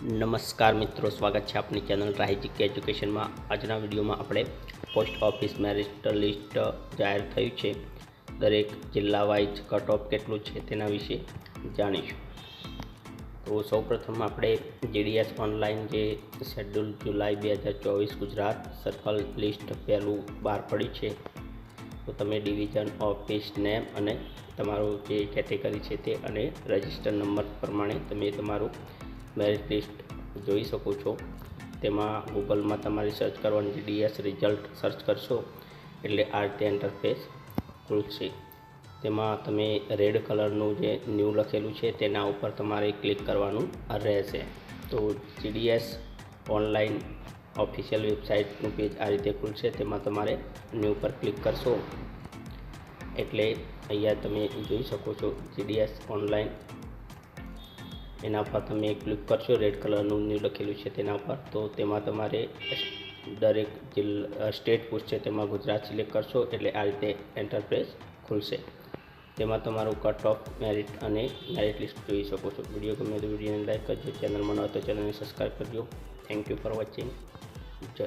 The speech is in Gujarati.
નમસ્કાર મિત્રો, સ્વાગત છે આપણી ચેનલ રાહિજીક એજ્યુકેશનમાં. આજના વિડીયોમાં આપણે પોસ્ટ ઓફિસ મેરિટ લિસ્ટ જાહેર થયું છે. દરેક જિલ્લા વાઇઝ કટ ઓફ કેટલું છે તેના વિશે જાણીશું. તો સૌપ્રથમ આપણે જીડીએસ ઓનલાઈન જે શેડ્યુલ જુલાઈ બે હજાર ચોવીસ ગુજરાત સર્કલ લિસ્ટ પહેલું બહાર પડી છે. તો તમે ડિવિઝન ઓફિસ નેમ અને તમારું જે કેટેગરી છે તે અને રજિસ્ટર નંબર પ્રમાણે તમે તમારું મેરિટ લિસ્ટ જોઈ શકો છો. તેમાં ગૂગલમાં તમારે સર્ચ કરવાની ડીએસ રિઝલ્ટ સર્ચ કરશો, એટલે આ રીતે ઇન્ટરફેસ ખુલશે. તેમાં તમે રેડ કલરનું જે ન્યૂ લખેલું છે, તેના ઉપર તમારે ક્લિક કરવાનું રહેશે. તો જીડીએસ ઓનલાઈન ઓફિશિયલ વેબસાઇટનું પેજ આ રીતે ખુલશે, તેમાં તમારે ન્યૂ પર ક્લિક કરશો. એટલે અહીંયા તમે જોઈ શકો છો જીડીએસ ઓનલાઈન એના પર તમે ક્લિક કરશો રેડ કલરનું ન્યૂ લખેલું છે તેના પર, તો તેમાં તમારે દરેક જિલ્લા સ્ટેટ પૂછશે તેમાં ગુજરાત સિલેક્ટ કરશો એટલે આ રીતે એન્ટરપ્રેસ ખુલશે. તેમાં તમારું કટ ઓફ મેરિટ અને મેરિટ લિસ્ટ જોઈ શકો છો. વીડિયો ગમે તો વિડીયોને લાઈક કરજો, ચેનલમાં ન તો ચેનલને સબસ્ક્રાઈબ કરજો. થેન્ક યુ ફોર વોચિંગ જય